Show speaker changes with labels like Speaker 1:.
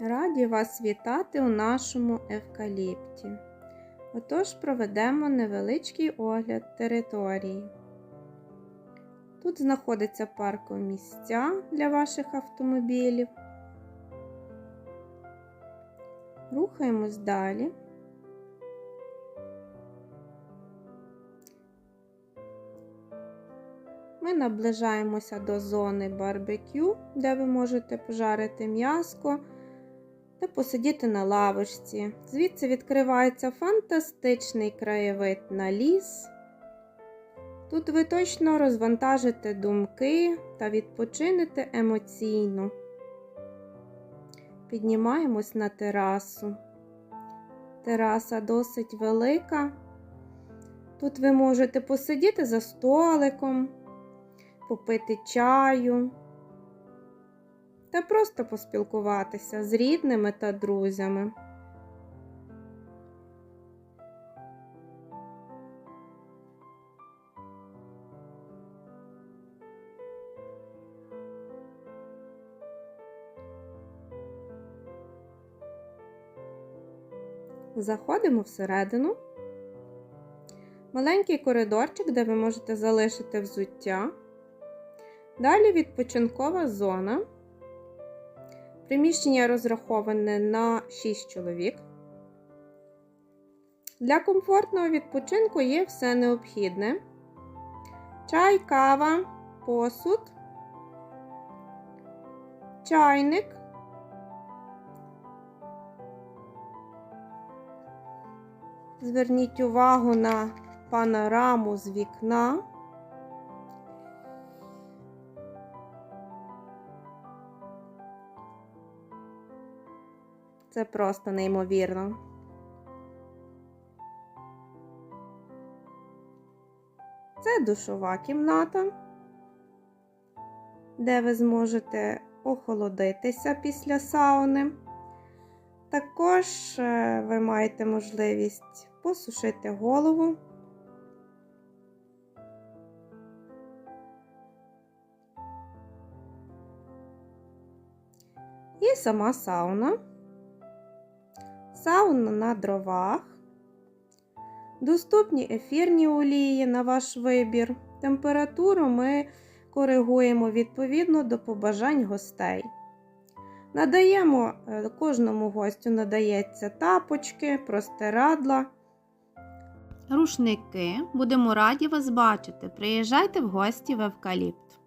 Speaker 1: Раді вас вітати у нашому евкаліпті. Отож проведемо невеличкий огляд території. Тут знаходиться паркові місця для ваших автомобілів. Рухаємось далі. Ми наближаємося до зони барбекю, де ви можете пожарити м'яско та посидіти на лавочці. Звідси відкривається фантастичний краєвид на ліс. Тут ви точно розвантажите думки та відпочинете емоційно. Піднімаємось на терасу. Тераса досить велика. Тут ви можете посидіти за столиком, попити чаю та просто поспілкуватися з рідними та друзями. Заходимо всередину. Маленький коридорчик, де ви можете залишити взуття. Далі відпочинкова зона. Приміщення розраховане на 6 чоловік. Для комфортного відпочинку є все необхідне: чай, кава, посуд, чайник. Зверніть увагу на панораму з вікна. Це просто неймовірно. Це душова кімната, де ви зможете охолодитися після сауни. Також е, ви маєте можливість посушити голову. І сама сауна. Сауна на дровах. Доступні ефірні олії на ваш вибір. Температуру ми коригуємо відповідно до побажань гостей. Надаємо е, кожному гостю надається тапочки, простирадла. Рушники. Будемо раді вас бачити. Приїжджайте в гості в Евкаліпт.